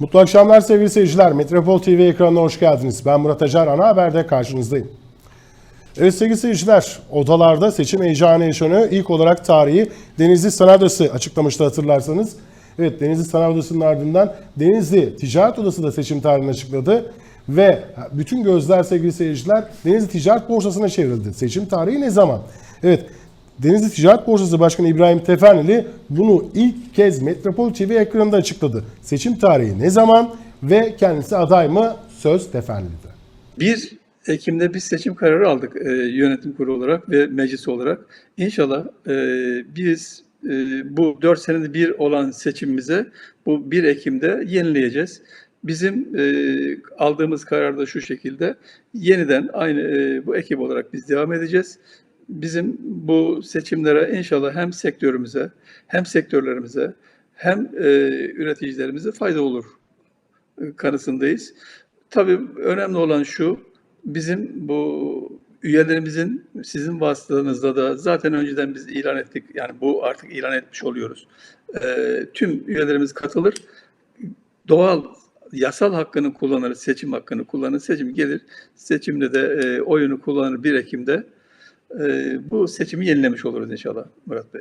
Mutlu akşamlar sevgili seyirciler. Metropol TV ekranına hoş geldiniz. Ben Murat Acar, ana haberde karşınızdayım. Evet sevgili seyirciler, odalarda seçim heyecanı yaşanıyor. İlk olarak tarihi Denizli Sanayi Odası açıklamıştı hatırlarsanız. Evet Denizli Sanayi Odası'nın ardından Denizli Ticaret Odası da seçim tarihini açıkladı. Ve bütün gözler sevgili seyirciler Denizli Ticaret Borsası'na çevrildi. Seçim tarihi ne zaman? Evet Denizli Ticaret Borsası Başkanı İbrahim Teferneli bunu ilk kez Metropol TV ekranında açıkladı. Seçim tarihi ne zaman ve kendisi aday mı? Söz Teferneli'de. 1 Ekim'de biz seçim kararı aldık e, yönetim kurulu olarak ve meclis olarak. İnşallah e, biz e, bu 4 senede bir olan seçimimize bu 1 Ekim'de yenileyeceğiz. Bizim e, aldığımız karar da şu şekilde yeniden aynı e, bu ekip olarak biz devam edeceğiz. Bizim bu seçimlere inşallah hem sektörümüze hem sektörlerimize hem e, üreticilerimize fayda olur e, kanısındayız. Tabii önemli olan şu, bizim bu üyelerimizin sizin vasıtanızda da zaten önceden biz ilan ettik. Yani bu artık ilan etmiş oluyoruz. Ee, tüm üyelerimiz katılır. Doğal yasal hakkını kullanır, seçim hakkını kullanır, seçim gelir. Seçimde de e, oyunu kullanır 1 Ekim'de. E, bu seçimi yenilemiş oluruz inşallah Murat Bey.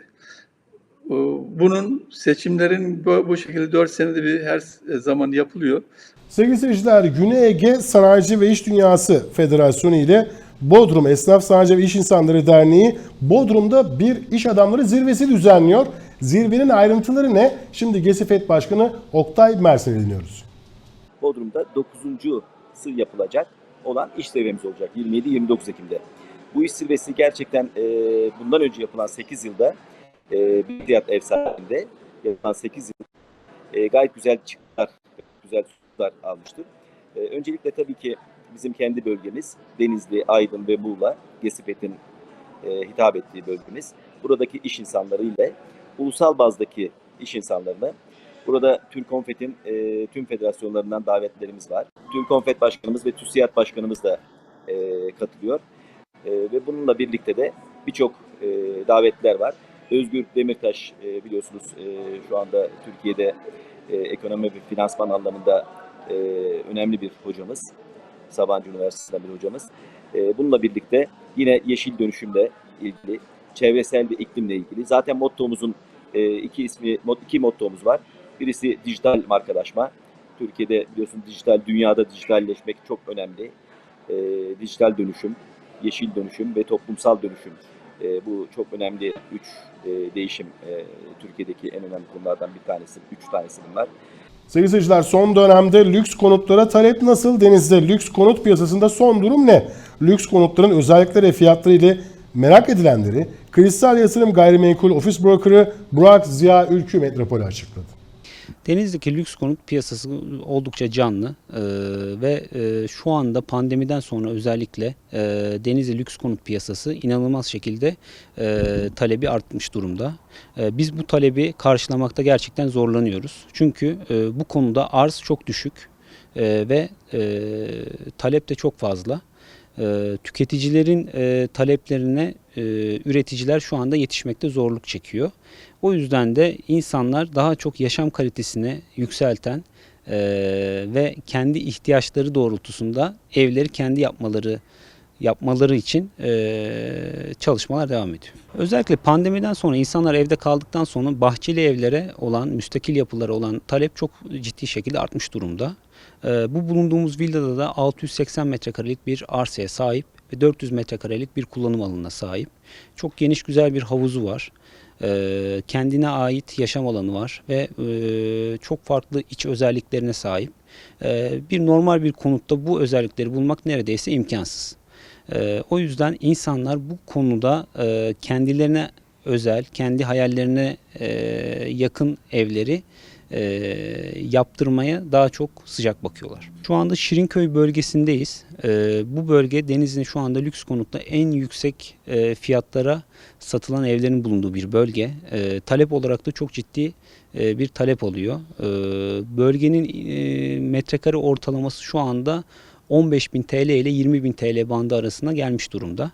Bu- Bunun seçimlerin bu, bu şekilde 4 senede bir her zaman yapılıyor. Sevgili seyirciler, Güney Ege Sanayici ve İş Dünyası Federasyonu ile Bodrum Esnaf Sanayici ve İş İnsanları Derneği Bodrum'da bir iş adamları zirvesi düzenliyor. Zirvenin ayrıntıları ne? Şimdi GESİFET Başkanı Oktay Mersin'i dinliyoruz. Bodrum'da 9.sı yapılacak olan iş zirvemiz olacak 27-29 Ekim'de. Bu iş zirvesi gerçekten e, bundan önce yapılan 8 yılda e, bir fiyat ev sahibinde yapılan 8 yıl e, gayet güzel çıktılar, güzel sonuçlar almıştır. E, öncelikle tabii ki bizim kendi bölgemiz Denizli, Aydın ve Muğla, GESİPET'in e, hitap ettiği bölgemiz. Buradaki iş insanları ile ulusal bazdaki iş insanlarını Burada Türkonfet'in e, tüm federasyonlarından davetlerimiz var. Türkonfet Başkanımız ve TÜSİAD Başkanımız da e, katılıyor. E, ve bununla birlikte de birçok e, davetler var. Özgür Demirtaş e, biliyorsunuz e, şu anda Türkiye'de e, ekonomi ve finansman anlamında e, önemli bir hocamız. Sabancı Üniversitesi'nden bir hocamız. E, bununla birlikte yine yeşil dönüşümle ilgili, çevresel ve iklimle ilgili. Zaten mottomuzun e, iki ismi, iki mottomuz var. Birisi dijital markalaşma. Türkiye'de biliyorsun dijital dünyada dijitalleşmek çok önemli. E, dijital dönüşüm, yeşil dönüşüm ve toplumsal dönüşüm. E, bu çok önemli üç e, değişim e, Türkiye'deki en önemli konulardan bir tanesi. Üç tanesi bunlar. Sevgili seyirciler son dönemde lüks konutlara talep nasıl? Denizde lüks konut piyasasında son durum ne? Lüks konutların özellikleri ve fiyatları ile merak edilenleri Kristal Yatırım Gayrimenkul Ofis Broker'ı Burak Ziya Ülkü Metropol'e açıkladı. Denizli'deki lüks konut piyasası oldukça canlı Ee, ve e, şu anda pandemiden sonra özellikle e, Denizli lüks konut piyasası inanılmaz şekilde e, talebi artmış durumda. E, biz bu talebi karşılamakta gerçekten zorlanıyoruz. Çünkü e, bu konuda arz çok düşük e, ve e, talep de çok fazla. E, tüketicilerin e, taleplerine e, üreticiler şu anda yetişmekte zorluk çekiyor. O yüzden de insanlar daha çok yaşam kalitesini yükselten e, ve kendi ihtiyaçları doğrultusunda evleri kendi yapmaları yapmaları için e, çalışmalar devam ediyor. Özellikle pandemiden sonra insanlar evde kaldıktan sonra bahçeli evlere olan, müstakil yapılara olan talep çok ciddi şekilde artmış durumda. E, bu bulunduğumuz villada da 680 metrekarelik bir arsaya sahip ve 400 metrekarelik bir kullanım alanına sahip. Çok geniş güzel bir havuzu var. E, kendine ait yaşam alanı var ve e, çok farklı iç özelliklerine sahip. E, bir normal bir konutta bu özellikleri bulmak neredeyse imkansız. E, o yüzden insanlar bu konuda e, kendilerine özel, kendi hayallerine e, yakın evleri e, yaptırmaya daha çok sıcak bakıyorlar. Şu anda Şirinköy bölgesindeyiz. E, bu bölge Denizli'nin şu anda lüks konutta en yüksek e, fiyatlara satılan evlerin bulunduğu bir bölge. E, talep olarak da çok ciddi e, bir talep oluyor. E, bölgenin e, metrekare ortalaması şu anda 15.000 TL ile 20.000 TL bandı arasında gelmiş durumda.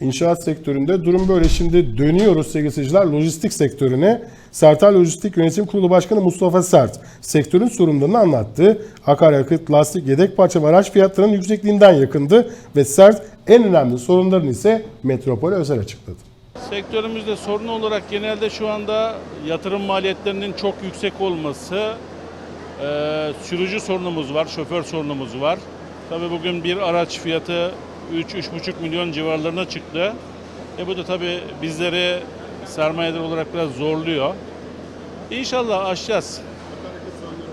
İnşaat sektöründe durum böyle. Şimdi dönüyoruz sevgili seyirciler lojistik sektörüne. Sertal Lojistik Yönetim Kurulu Başkanı Mustafa Sert sektörün sorunlarını anlattı. Akaryakıt, lastik, yedek parça ve araç fiyatlarının yüksekliğinden yakındı ve Sert en önemli sorunlarını ise Metropol'e özel açıkladı. Sektörümüzde sorun olarak genelde şu anda yatırım maliyetlerinin çok yüksek olması, sürücü sorunumuz var, şoför sorunumuz var. Tabii bugün bir araç fiyatı 3-3,5 milyon civarlarına çıktı. E bu da tabii bizleri sermayeler olarak biraz zorluyor. İnşallah aşacağız.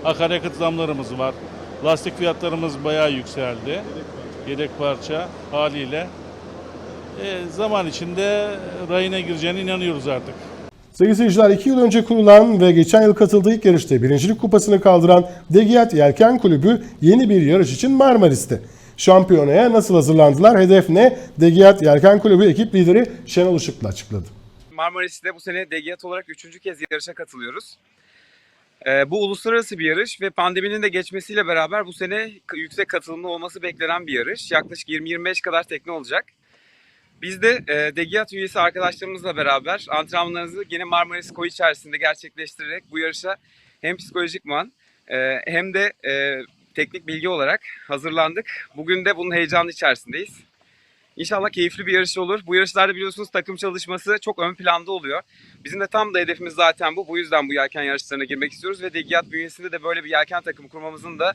Akaryakıt zamlarımız var. Lastik fiyatlarımız bayağı yükseldi. Yedek parça haliyle. E, zaman içinde rayına gireceğine inanıyoruz artık. Sevgili seyirciler 2 yıl önce kurulan ve geçen yıl katıldığı ilk yarışta birincilik kupasını kaldıran Degiyat Yelken Kulübü yeni bir yarış için Marmaris'te. Şampiyonaya nasıl hazırlandılar? Hedef ne? Degiyat Yelken Kulübü ekip lideri Şenol Işıklı açıkladı. Marmaris'te bu sene Degiyat olarak üçüncü kez yarışa katılıyoruz. Ee, bu uluslararası bir yarış ve pandeminin de geçmesiyle beraber bu sene yüksek katılımlı olması beklenen bir yarış. Yaklaşık 20-25 kadar tekne olacak. Biz de e, Degiyat üyesi arkadaşlarımızla beraber antrenmanlarımızı yine Marmaris koyu içerisinde gerçekleştirerek bu yarışa hem psikolojikman e, hem de e, teknik bilgi olarak hazırlandık. Bugün de bunun heyecanı içerisindeyiz. İnşallah keyifli bir yarış olur. Bu yarışlarda biliyorsunuz takım çalışması çok ön planda oluyor. Bizim de tam da hedefimiz zaten bu. Bu yüzden bu yelken yarışlarına girmek istiyoruz ve Degiyat bünyesinde de böyle bir yelken takımı kurmamızın da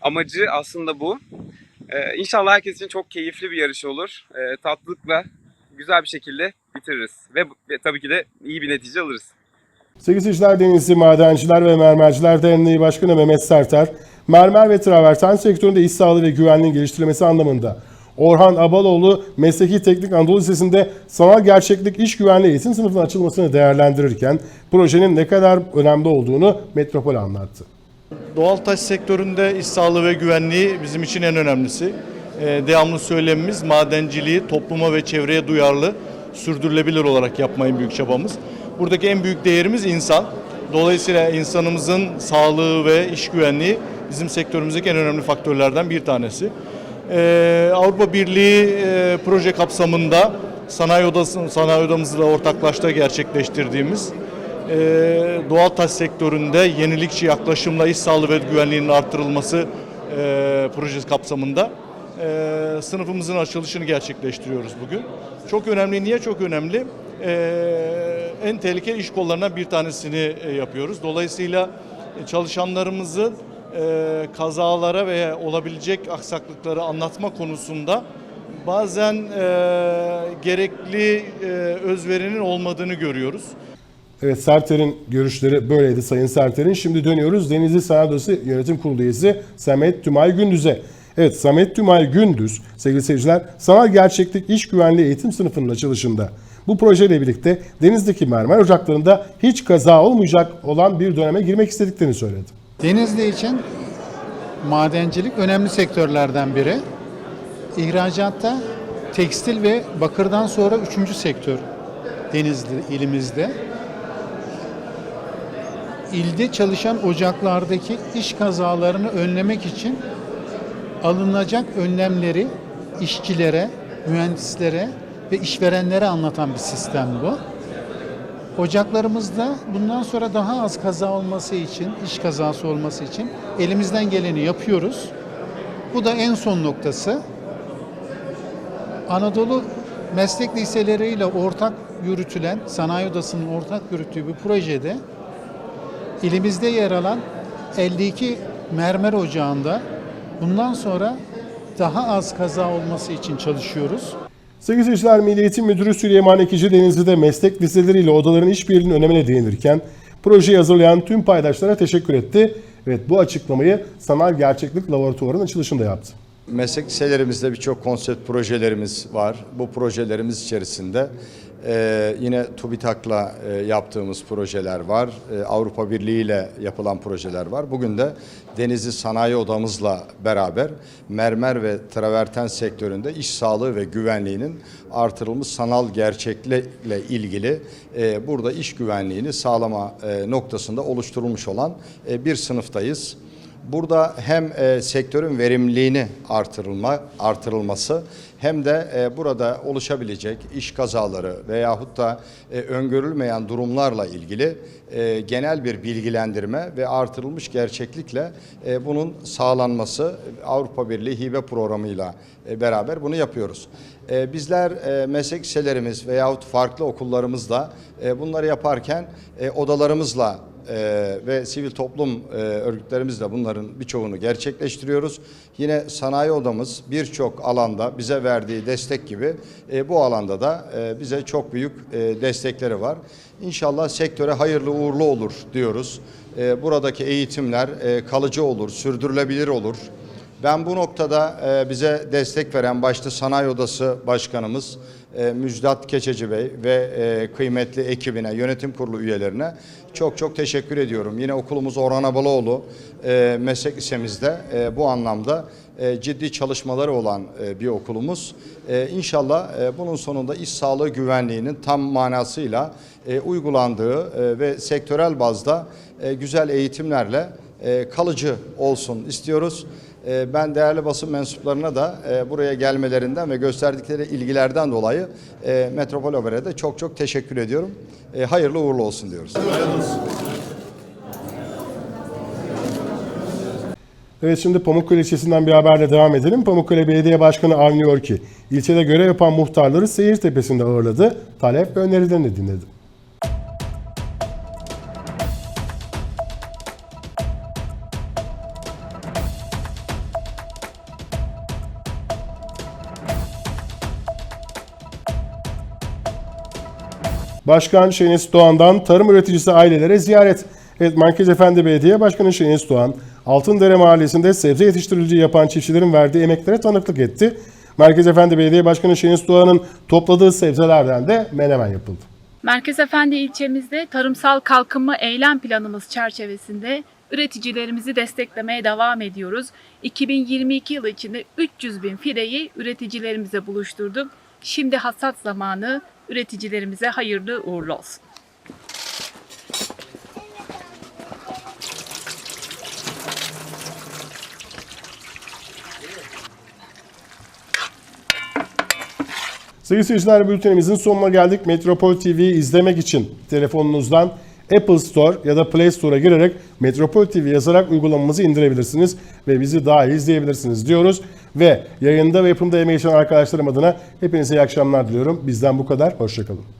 amacı aslında bu. Ee, inşallah herkes için çok keyifli bir yarış olur. Ee, tatlılıkla güzel bir şekilde bitiririz ve, ve tabii ki de iyi bir netice alırız. Sevgili seyirciler Denizli Madenciler ve Mermerciler Derneği Başkanı Mehmet Serter, mermer ve traverten sektöründe iş sağlığı ve güvenliğin geliştirilmesi anlamında Orhan Abaloğlu Mesleki Teknik Anadolu Lisesi'nde sanal gerçeklik iş güvenliği eğitim sınıfının açılmasını değerlendirirken projenin ne kadar önemli olduğunu Metropol anlattı. Doğal taş sektöründe iş sağlığı ve güvenliği bizim için en önemlisi. Ee, devamlı söylemimiz madenciliği topluma ve çevreye duyarlı, sürdürülebilir olarak yapmayın büyük çabamız. Buradaki en büyük değerimiz insan. Dolayısıyla insanımızın sağlığı ve iş güvenliği bizim sektörümüzdeki en önemli faktörlerden bir tanesi. Ee, Avrupa Birliği e, proje kapsamında sanayi odası sanayi odamızla ortaklaşta gerçekleştirdiğimiz e, doğal taş sektöründe yenilikçi yaklaşımla iş sağlığı ve güvenliğinin arttırılması e, projesi kapsamında e, sınıfımızın açılışını gerçekleştiriyoruz bugün. Çok önemli. Niye çok önemli? E, en tehlikeli iş kollarından bir tanesini e, yapıyoruz. Dolayısıyla e, çalışanlarımızın e, kazalara veya olabilecek aksaklıkları anlatma konusunda bazen e, gerekli e, özverinin olmadığını görüyoruz. Evet Serter'in görüşleri böyleydi Sayın Serter'in. Şimdi dönüyoruz Denizli Odası Yönetim Kurulu üyesi Samet Tümay Gündüz'e. Evet Samet Tümay Gündüz sevgili seyirciler sanal gerçeklik iş güvenliği eğitim sınıfının açılışında. Bu projeyle birlikte Denizli'deki mermer ocaklarında hiç kaza olmayacak olan bir döneme girmek istediklerini söyledi. Denizli için madencilik önemli sektörlerden biri. İhracatta tekstil ve bakırdan sonra üçüncü sektör Denizli ilimizde. İlde çalışan ocaklardaki iş kazalarını önlemek için alınacak önlemleri işçilere, mühendislere ve işverenlere anlatan bir sistem bu. Ocaklarımızda bundan sonra daha az kaza olması için, iş kazası olması için elimizden geleni yapıyoruz. Bu da en son noktası. Anadolu meslek liseleriyle ortak yürütülen, Sanayi Odası'nın ortak yürüttüğü bir projede ilimizde yer alan 52 mermer ocağında bundan sonra daha az kaza olması için çalışıyoruz. Sevgili seyirciler Milli Eğitim Müdürü Süleyman Ekici Denizli'de meslek liseleriyle odaların işbirliğinin önemine değinirken projeyi hazırlayan tüm paydaşlara teşekkür etti. Evet bu açıklamayı Sanal Gerçeklik Laboratuvarı'nın açılışında yaptı. Meslek liselerimizde birçok konsept projelerimiz var. Bu projelerimiz içerisinde e, yine TÜBİTAK'la e, yaptığımız projeler var. E, Avrupa Birliği ile yapılan projeler var. Bugün de Denizli Sanayi Odamızla beraber mermer ve traverten sektöründe iş sağlığı ve güvenliğinin artırılmış sanal gerçeklikle ilgili e, burada iş güvenliğini sağlama e, noktasında oluşturulmuş olan e, bir sınıftayız. Burada hem e, sektörün verimliliğini artırılma artırılması hem de e, burada oluşabilecek iş kazaları veyahut da e, öngörülmeyen durumlarla ilgili e, genel bir bilgilendirme ve artırılmış gerçeklikle e, bunun sağlanması Avrupa Birliği hibe programıyla e, beraber bunu yapıyoruz. E, bizler e, meslek liselerimiz veyahut farklı okullarımızda e, bunları yaparken e, odalarımızla e, ve sivil toplum e, örgütlerimizle bunların birçoğunu gerçekleştiriyoruz. Yine sanayi odamız birçok alanda bize verdiği destek gibi e, bu alanda da e, bize çok büyük e, destekleri var. İnşallah sektöre hayırlı uğurlu olur diyoruz. E, buradaki eğitimler e, kalıcı olur, sürdürülebilir olur. Ben bu noktada e, bize destek veren başta Sanayi Odası Başkanımız Müjdat Keçeci Bey ve e, kıymetli ekibine, yönetim kurulu üyelerine çok çok teşekkür ediyorum. Yine okulumuz Orhan Abaloğlu e, meslek lisemizde e, bu anlamda e, ciddi çalışmaları olan e, bir okulumuz. E, İnşallah e, bunun sonunda iş sağlığı güvenliğinin tam manasıyla e, uygulandığı e, ve sektörel bazda e, güzel eğitimlerle e, kalıcı olsun istiyoruz. E, Ben değerli basın mensuplarına da e, buraya gelmelerinden ve gösterdikleri ilgilerden dolayı e, Metropol Haber'e de çok çok teşekkür ediyorum. E, Hayırlı uğurlu olsun diyoruz. Evet şimdi Pamukkale ilçesinden bir haberle devam edelim. Pamukkale Belediye Başkanı Avni Yorki ilçede görev yapan muhtarları Seyir Tepesi'nde ağırladı. Talep ve önerilerini dinledi. Başkan Şenes Doğan'dan tarım üreticisi ailelere ziyaret. Evet Merkez Efendi Belediye Başkanı Şenes Doğan, Altındere Mahallesi'nde sebze yetiştiriciliği yapan çiftçilerin verdiği emeklere tanıklık etti. Merkez Efendi Belediye Başkanı Şenes Doğan'ın topladığı sebzelerden de menemen yapıldı. Merkez Efendi ilçemizde tarımsal kalkınma eylem planımız çerçevesinde üreticilerimizi desteklemeye devam ediyoruz. 2022 yılı içinde 300 bin fideyi üreticilerimize buluşturduk. Şimdi hasat zamanı üreticilerimize hayırlı uğurlu olsun. Sevgili seyirciler bültenimizin sonuna geldik. Metropol TV'yi izlemek için telefonunuzdan Apple Store ya da Play Store'a girerek Metropol TV yazarak uygulamamızı indirebilirsiniz ve bizi daha iyi izleyebilirsiniz diyoruz. Ve yayında ve yapımda emeği geçen arkadaşlarım adına hepinize iyi akşamlar diliyorum. Bizden bu kadar. Hoşçakalın.